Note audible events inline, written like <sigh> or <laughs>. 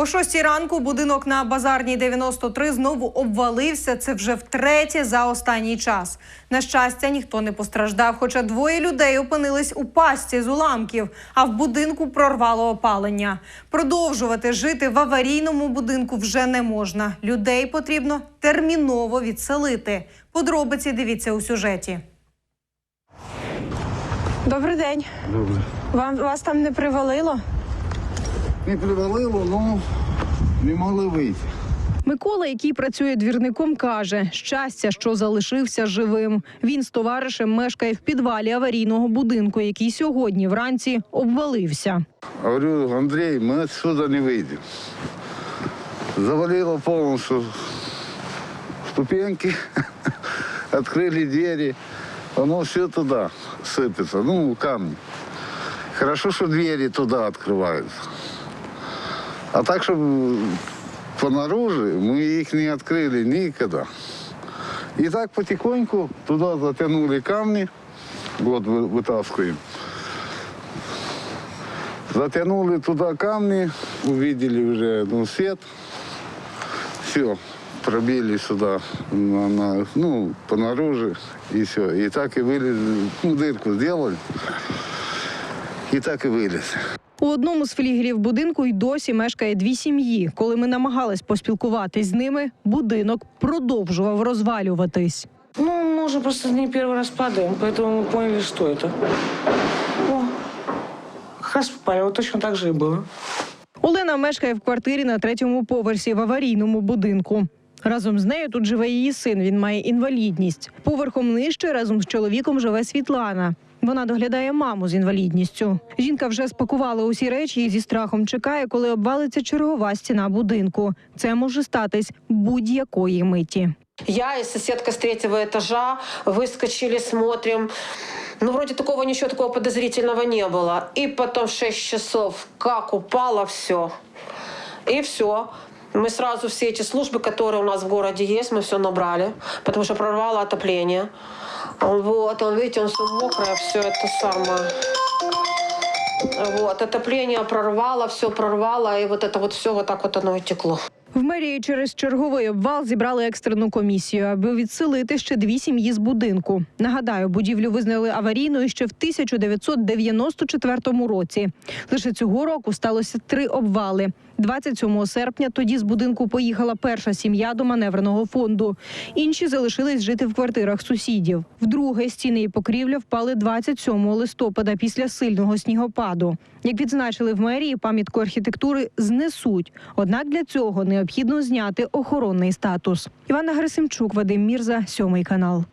О 6 ранку будинок на базарній 93 знову обвалився. Це вже втретє за останній час. На щастя, ніхто не постраждав, хоча двоє людей опинились у пастці з уламків, а в будинку прорвало опалення. Продовжувати жити в аварійному будинку вже не можна. Людей потрібно терміново відселити. Подробиці дивіться у сюжеті. Добрий день. Добре. Вам вас там не привалило? Не привалило, ну не могли вийти. Микола, який працює двірником, каже: щастя, що залишився живим. Він з товаришем мешкає в підвалі аварійного будинку, який сьогодні вранці обвалився. Говорю, Андрей, мы отсюда не выйдем. Завалило полностью ступеньки, <laughs> открыли двери, оно все туда сыпется, ну, камни. Хорошо, что двери туда открываются. А так, чтобы понаружи, мы их не открыли никогда. И так потихоньку туда затянули камни, вот вы- вытаскиваем. Затянули туда камни, увидели уже ну, свет. Все, пробили сюда, на, на- ну, понаружи, и все. И так и вылезли, ну, дырку сделали, и так и вылез. У одному з флігелів будинку й досі мешкає дві сім'ї. Коли ми намагались поспілкуватись з ними, будинок продовжував розвалюватись. Ну, мы уже просто не первый раз падаем, поэтому мы поняли, что это. О, как раз попали, вот точно так же и было. Олена мешкає в квартирі на третьому поверсі в аварійному будинку. Разом з нею тут живе її син. Він має інвалідність. Поверхом нижче разом з чоловіком живе Світлана. Вона доглядає маму з інвалідністю. Жінка вже спакувала усі речі і зі страхом чекає, коли обвалиться чергова стіна будинку. Це може статись будь-якої миті. Я и соседка с третьего этажа выскочили, смотрим. Ну, вроде такого ничего такого подозрительного не было. И потом в 6 часов как упало все. И все. Мы сразу все эти службы, которые у нас в городе есть, мы все набрали, потому что прорвало отопление. Вот, он, видите, он все мокрое, все это самое. Вот, отопление прорвало, все прорвало, и вот это вот все вот так вот оно и текло. В мерії через черговий обвал зібрали екстрену комісію, аби відселити ще дві сім'ї з будинку. Нагадаю, будівлю визнали аварійною ще в 1994 році. Лише цього року сталося три обвали. 27 серпня тоді з будинку поїхала перша сім'я до маневреного фонду. Інші залишились жити в квартирах сусідів. Вдруге стіни і покрівля впали 27 листопада після сильного снігопаду. Як відзначили в мерії, пам'ятку архітектури знесуть. Однак для цього необхідно зняти охоронний статус. Івана Герасимчук, Вадим Мірза, сьомий канал.